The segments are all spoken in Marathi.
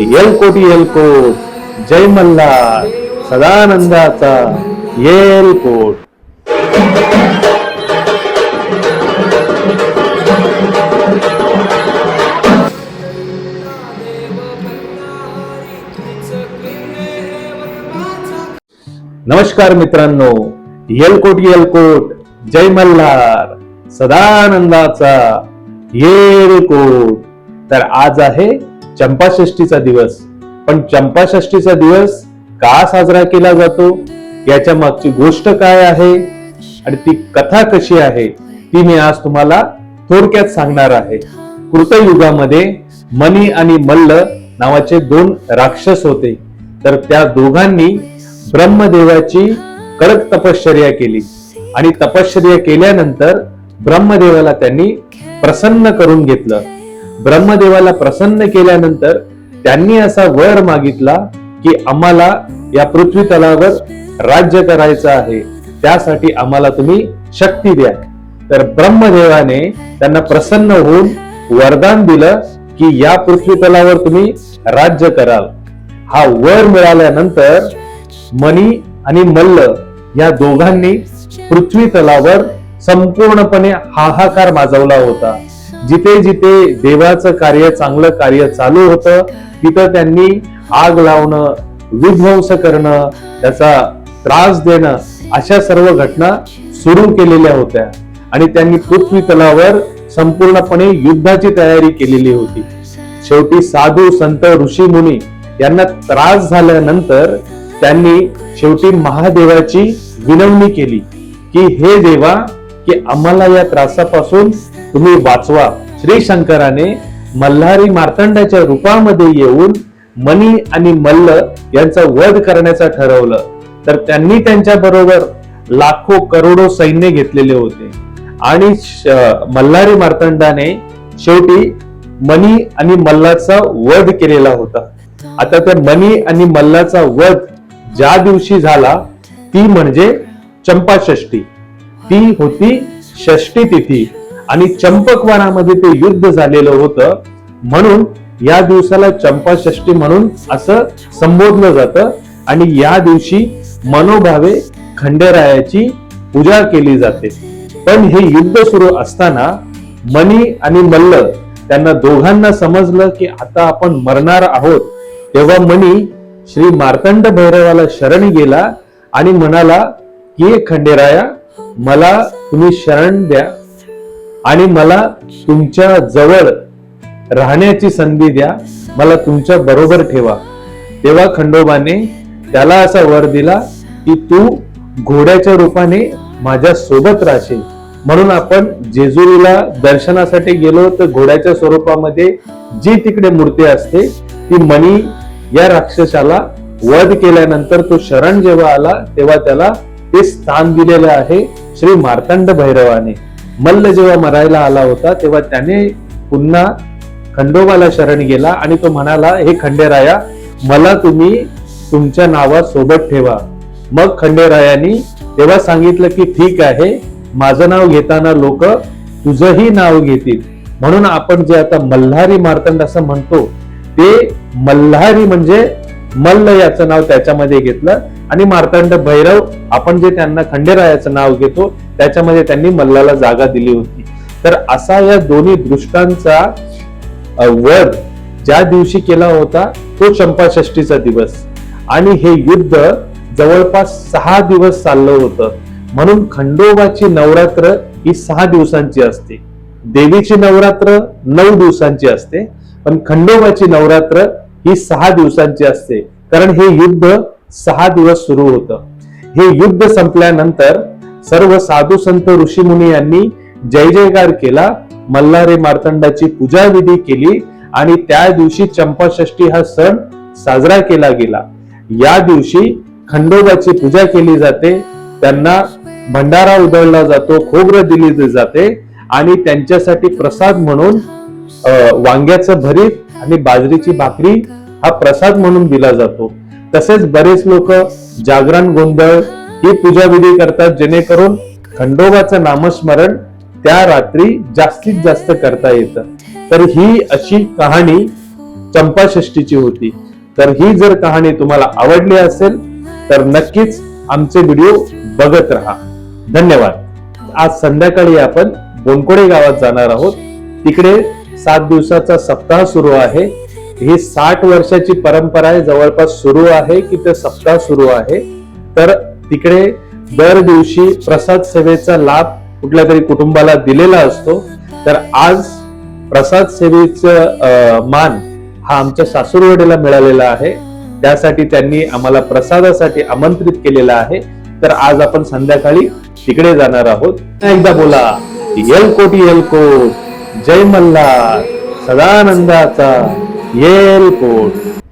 येलकोट येलकोट. जय मल्हार. सदानंदाचा येलकोट. नमस्कार मित्रांनो. येलकोट येलकोट. जय मल्हार. सदानंदाचा येलकोट. तर आज आहे चंपाषष्ठीचा दिवस. पण चंपाषष्ठीचा दिवस का साजरा केला जातो? याच्या मागची गोष्ट काय आहे? आणि ती कथा कशी आहे? ती मी आज तुम्हाला थोडक्यात सांगणार आहे. कृतयुगामध्ये मनी आणि मल्ल नावाचे दोन राक्षस होते. तर त्या दोघांनी ब्रह्मदेवाची कडक तपश्चर्या केली. आणि तपश्चर्या केल्यानंतर ब्रह्मदेवाला त्यांनी प्रसन्न करून घेतलं. ब्रह्मदेवाला प्रसन्न केल्यानंतर त्यांनी असा वर मागितला की आम्हाला या पृथ्वी तलावर राज्य करायचं आहे. त्यासाठी आम्हाला तुम्ही शक्ती द्या. तर ब्रह्मदेवाने त्यांना प्रसन्न होऊन वरदान दिलं की या पृथ्वी तलावर तुम्ही राज्य कराल. हा वर मिळाल्यानंतर मनी आणि मल्ल या दोघांनी पृथ्वी तलावर संपूर्णपणे हाहाकार माजवला होता. जिथे जिथे देवाचं कार्य चांगलं कार्य चालू होतं तिथं त्यांनी आग लावणं विध्वंस करणं त्याचा त्रास देणं अशा सर्व घटना सुरू केलेल्या होत्या. आणि त्यांनी पृथ्वी तलावर संपूर्णपणे युद्धाची तयारी केलेली होती. शेवटी साधू संत ऋषी मुनी यांना त्रास झाल्यानंतर त्यांनी शेवटी महादेवाची विनवणी केली की हे देवा की आम्हाला या त्रासापासून तुम्ही वाचवा. श्री शंकराने मल्हारी मार्तंडाच्या रूपामध्ये येऊन मनी आणि मल्ल यांचा वध करण्याचं ठरवलं. तर त्यांनी त्यांच्या बरोबर लाखो करोडो सैन्य घेतलेले होते. आणि मल्हारी मार्तंडाने शेवटी मनी आणि मल्लाचा वध केलेला होता. आता त्या मनी आणि मल्लाचा वध ज्या दिवशी झाला ती म्हणजे चंपाषष्ठी. ती होती षष्टी तिथी. आणि चंपकवनामध्ये ते युद्ध झालेलं होतं. म्हणून या दिवसाला चंपाषष्ठी म्हणून असं संबोधलं जातं. आणि या दिवशी मनोभावे खंडेरायाची पूजा केली जाते. पण हे युद्ध सुरू असताना मनी आणि मल्ल त्यांना दोघांना समजलं की आता आपण मरणार आहोत. तेव्हा मनी श्री मार्तंड भैरवाला शरण गेला आणि म्हणाला की "हे खंडेराया मला तुम्ही शरण द्या. आणि मला तुमच्या जवळ राहण्याची संधी द्या. मला तुमच्या बरोबर ठेवा. तेव्हा खंडोबाने त्याला असा वर दिला की तू घोड्याच्या रूपाने माझ्या सोबत राहशील. म्हणून आपण जेजुरीला दर्शनासाठी गेलो तर घोड्याच्या स्वरूपामध्ये जी तिकडे मूर्ती असते ती मणी या राक्षसाला वध केल्यानंतर तो शरण जेव्हा आला तेव्हा त्याला ते स्थान दिलेलं आहे श्री मार्तंड भैरवाने. मल्ल जेव्हा मरायला आला होता तेव्हा त्याने पुन्हा खंडोबाला शरण गेला आणि तो म्हणाला हे खंडेराया मला तुम्ही तुमच्या नावा सोबत ठेवा. मग खंडेरायांनी तेव्हा सांगितलं की ठीक आहे माझं नाव घेताना लोक तुझंही नाव घेतील. म्हणून आपण जे आता मल्हारी मार्तंड असं म्हणतो ते मल्हारी म्हणजे मल्ल याचं नाव त्याच्यामध्ये घेतलं. आणि मार्तंड भैरव आपण जे त्यांना खंडेरायाचं नाव घेतो त्याच्यामध्ये त्यांनी मल्लाला जागा दिली होती. तर असा या दोन्ही दृष्टांचा वध ज्या दिवशी केला होता तो चंपाषष्ठीचा दिवस. आणि हे युद्ध जवळपास सहा दिवस चाललं होतं. म्हणून खंडोबाची नवरात्र ही सहा दिवसांची असते. देवीची नवरात्र नऊ दिवसांची असते. पण खंडोबाची नवरात्र ही सहा दिवसांची असते. कारण हे युद्ध सहा दिवस सुरू होतं. हे युद्ध संपल्यानंतर सर्व साधू संत ऋषीमुनी यांनी जय जयकार केला मल्हारी मार्तंडाची पूजा विधी केली आणि त्या दिवशी चंपाषष्ठी हा सण साजरा केला गेला. या दिवशी खंडोबाची पूजा केली जाते त्यांना भंडारा उधळला जातो खोबरं दिली जाते आणि त्यांच्यासाठी प्रसाद म्हणून अं, वांग्याचं भरीत आणि बाजरीची भाकरी हा प्रसाद म्हणून दिला जातो. तसेच बरेच लोक जागरण गोंधळ ही पूजा विधी करतात जेणेकरून खंडोबाचं नामस्मरण त्या रात्री जास्तीत जास्त करता येतं. तर ही अशी कहाणी चंपाषष्टीची होती. तर ही जर कहाणी तुम्हाला आवडली असेल तर नक्कीच आमचे व्हिडिओ बघत राहा. धन्यवाद. आज संध्याकाळी आपण बोनकोडे गावात जाणार आहोत. तिकडे सात दिवसाचा सप्ताह सुरू आहे. ही साठ वर्षाची परंपरा आहे जवळपास सुरू आहे की ते सप्ताह सुरू आहे. तर तिकडे दर दिवशी प्रसाद सेवेचा लाभ कुठल्या तरी कुटुंबाला दिलेला असतो. तर आज प्रसाद सेवेचं मान हा आमच्या सासूरवडीला मिळालेला आहे. त्यासाठी त्यांनी आम्हाला प्रसादासाठी आमंत्रित केलेला आहे. तर आज आपण संध्याकाळी तिकडे जाणार आहोत. एकदा बोला येलकोट येलकोट जय मल्हार सदानंदाचा येलकोट चंपाषष्ठी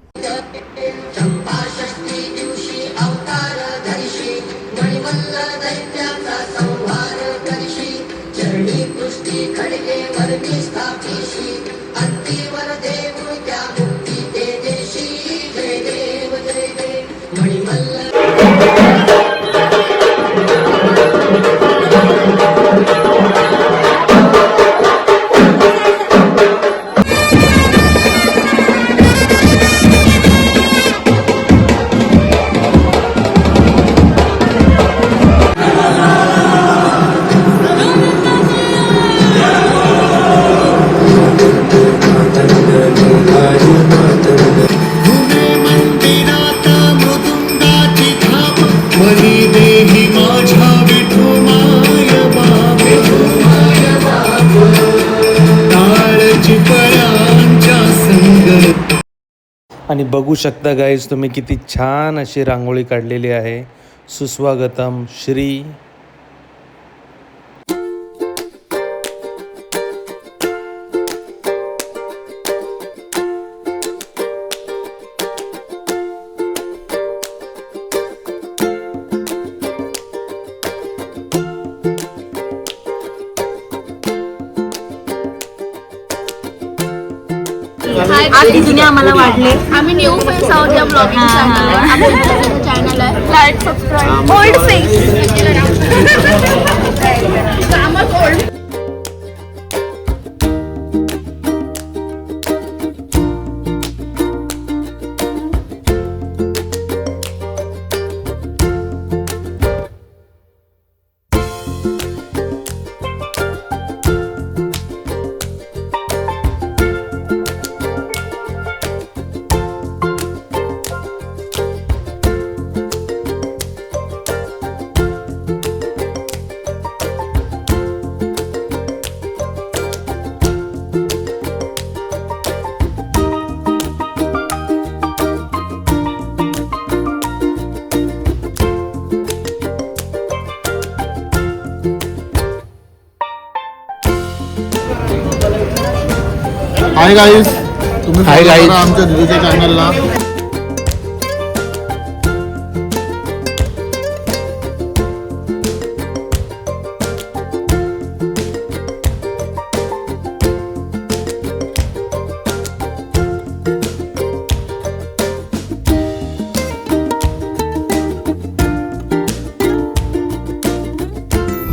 बघू शकता गाईज तुम्ही किती छान अशी रांगोळी काढलेली आहे. सुस्वागतम श्री आज तिने आम्हाला वाढले आम्ही न्यू फेस आहोत या ब्लॉगिंग चॅनल आहे. Like subscribe old face old hi guys तुम्ही guys. करा आमच्या दिदीच्या चॅनलला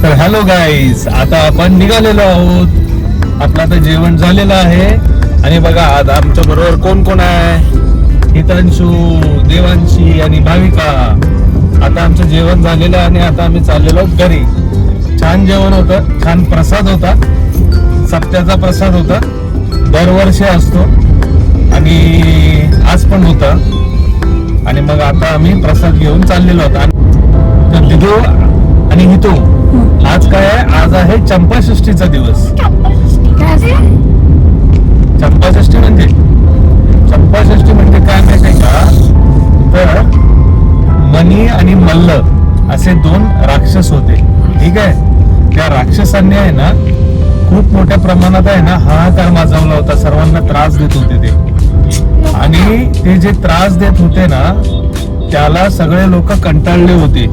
तर हॅलो गाईज आता आपण निघालेलो आहोत आपलं आता जेवण झालेलं आहे. आणि बघा आज आमच्या बरोबर कोण कोण आहे? हितांशू देवांशी आणि भाविका. आता आमचं जेवण झालेलं आहे आणि आता आम्ही चाललेलो घरी. छान जेवण होतं छान प्रसाद होता. सप्त्याचा प्रसाद होता. दरवर्षी असतो. आणि आज पण होता. आणि मग आता आम्ही प्रसाद घेऊन चाललेलो होता तर दिदू आणि हितू आज काय आहे? आज आहे चंपाषष्टीचा दिवस. चंपाषष्टी म्हणजे? चंपाषष्टी म्हणजे काय माहिती आहे का? तर मनी आणि मल्ल असे दोन राक्षस होते. ठीक आहे? त्या राक्षसांनी आहे ना खूप मोठ्या प्रमाणात आहे ना हाहाकार माजवला होता. सर्वांना त्रास देत होते ते. आणि ते जे त्रास देत होते ना त्याला सगळे लोक कंटाळले होते.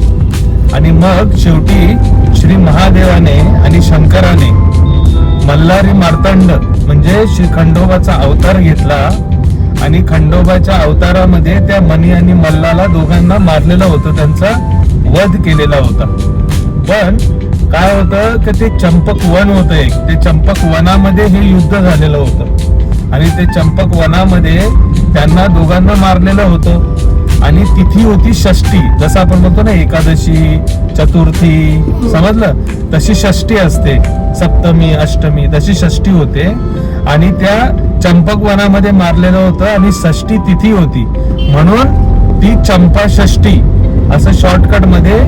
आणि मग शेवटी श्री महादेवाने आणि शंकराने मल्हारी मार्तंड म्हणजे श्री खंडोबाचा अवतार घेतला आणि खंडोबाच्या अवतारामध्ये त्या मनी आणि मल्लाला दोघांना मारलेलं होतं त्यांचा वध केलेला होता. पण काय होतं की ते चंपक वन होतं एक. ते चंपक वनामध्ये हे युद्ध झालेलं होतं. आणि ते चंपक वनामध्ये त्यांना दोघांना मारलेलं होतं. आणि तिथी होती षष्टी जसं आपण म्हणतो ना एकादशी चतुर्थी समजलं? तशी षष्टी असते. सप्तमी अष्टमी तशी षष्टी होते. आणि त्या चंपक वनामध्ये मारलेलं होतं आणि षष्टी तिथी होती. म्हणून ती चंपा षष्टी असं शॉर्टकटमध्ये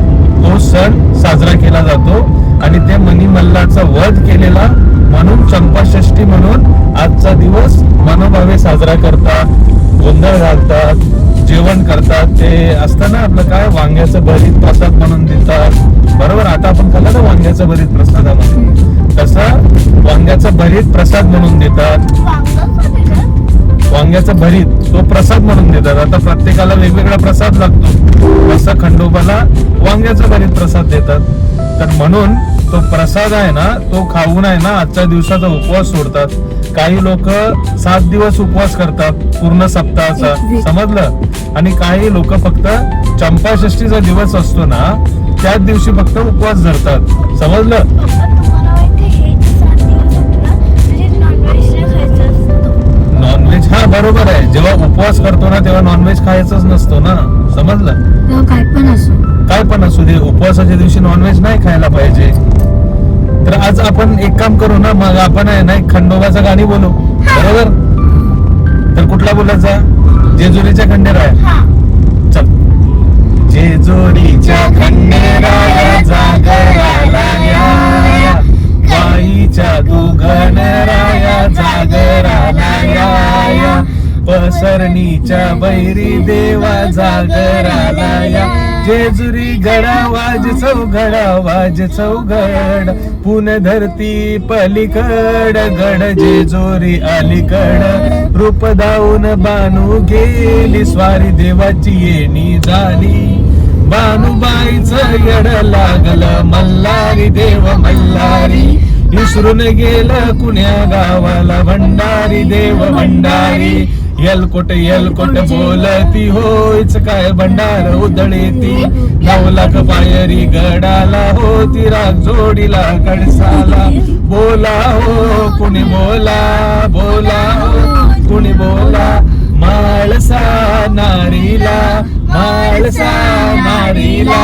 तो सण साजरा केला जातो. आणि ते मणिमल्लाचा वध केलेला म्हणून चंपा षष्टी म्हणून आजचा दिवस मनोभावे साजरा करतात. गोंधळ घालतात जेवण करतात ते असतं ना आपलं काय वांग्याचं भरीत प्रसाद म्हणून देतात. बरोबर? आता आपण खाल्लं ना वांग्याचं भरीत प्रसादामध्ये? तसं वांग्याचं भरीत प्रसाद म्हणून देतात. वांग्याचं भरीत तो प्रसाद म्हणून देतात. आता प्रत्येकाला वेगवेगळा प्रसाद लागतो. तसं खंडोबाला वांग्याचं भरीत प्रसाद देतात. तर म्हणून तो प्रसाद आहे ना तो खाऊन आहे ना आजच्या दिवसाचा उपवास सोडतात. काही लोक सात दिवस उपवास करतात पूर्ण सप्ताहाचा. समजलं? आणि काही लोक फक्त चंपाषष्टीचा दिवस असतो ना त्याच दिवशी फक्त उपवास धरतात. समजलं? नॉनव्हेज हा बरोबर आहे. जेव्हा उपवास करतो ना तेव्हा नॉनव्हेज खायचंच नसतो ना. समजलं? काय पण असो. काय पण असू दे उपवासाच्या दिवशी नॉनव्हेज नाही खायला पाहिजे. तर आज आपण एक काम करू ना मग आपण आहे ना एक खंडोबाचं गाणी बोलू. बरोबर? तर कुठला बोलायचा? जेजुरीच्या खंडेराया चल. जेजुरीच्या खंडेराया जागराला या. बाईच्या दुगणराया जागराला या. पसरणीच्या बैरी देवा जागराला या. जेजुरी गडा वाज चौघडा वाज चौघड. पुणे धरती पलीकड गड जेजुरी अलीकड. रूप दाऊन बानू गेली स्वारी देवाची येणी झाली. बानुबाईच येड लागलं मल्हारी देव मल्हारी. विसरून गेलं कुण्या गावाला भंडारी देव भंडारी. येलकोट येलकोट बोलती होयच काय भंडार उधळेती. नऊ लाख पायरी गडाला होती राग जोडीला कडसाला बोला हो कुणी बोला बोला हो कुणी बोला. माळसा नारीला माळसा नारीला.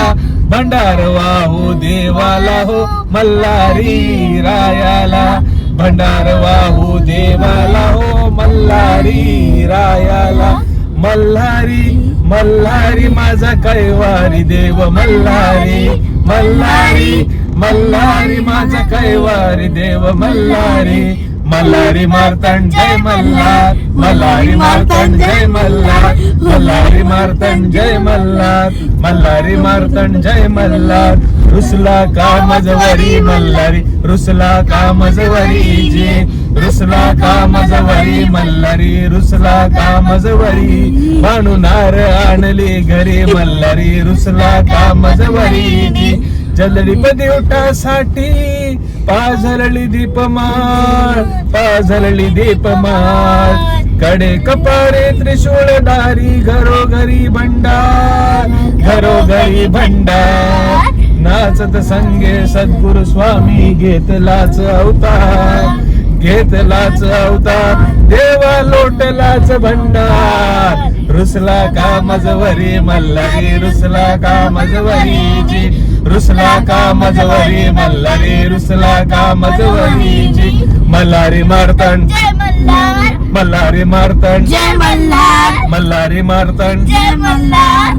भंडार वाहू देवाला हो मल्हारी रायाला. भंडार वाहू देवाला हो मल्हारी रायाला मल्हारी मल्हारी माझा कैवारी देव मल्हारी मल्हारी मल्हारी माझा कैवारी देव मल्हारी. मल्हारी मार्तंड जय मल्हार. मल्हारी मार्तंड जय मल्हार. मल्हारी मार्तंड जय मल्हार. मल्हारी मार्तंड जय मल्हार. रुसला का मजवरी मल्हारी. रुसला का मजवरी जी. रुसला का मजवरी मल्हारी. रुसला का मजवरी. भानुनार आणली घरी मल्हारी. रुसला का मजवरी जी. जलडी देवटासाठी पाझरली दीपमाळ पाझरली दीपमाळ. कडे कपाळे त्रिशूळ दारी घरोघरी भंडार घरोघरी भंडार. नाचत संगे सद्गुरु स्वामी घेतलाच अवतार घेतलाच अवतार. देवा लोटलाच भंडार. रुसला का मजवरी मल्हारी रुसला का मजवरीची रुसला का मजवरी मल्हारी रुसला का मजवरी जी. मल्हारी मारतंड. जय मल्हार. जय मल्हार. जय मल्हार.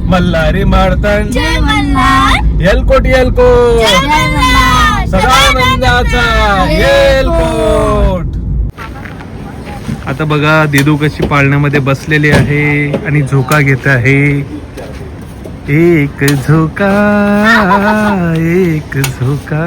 मल्हार एलकोट एलकोट सदानंदाचा एलकोट आता बघा दिदू कशी पाळण्यामध्ये बसलेली आहे आणि झोका घेत आहे. एक झोका एक झोका.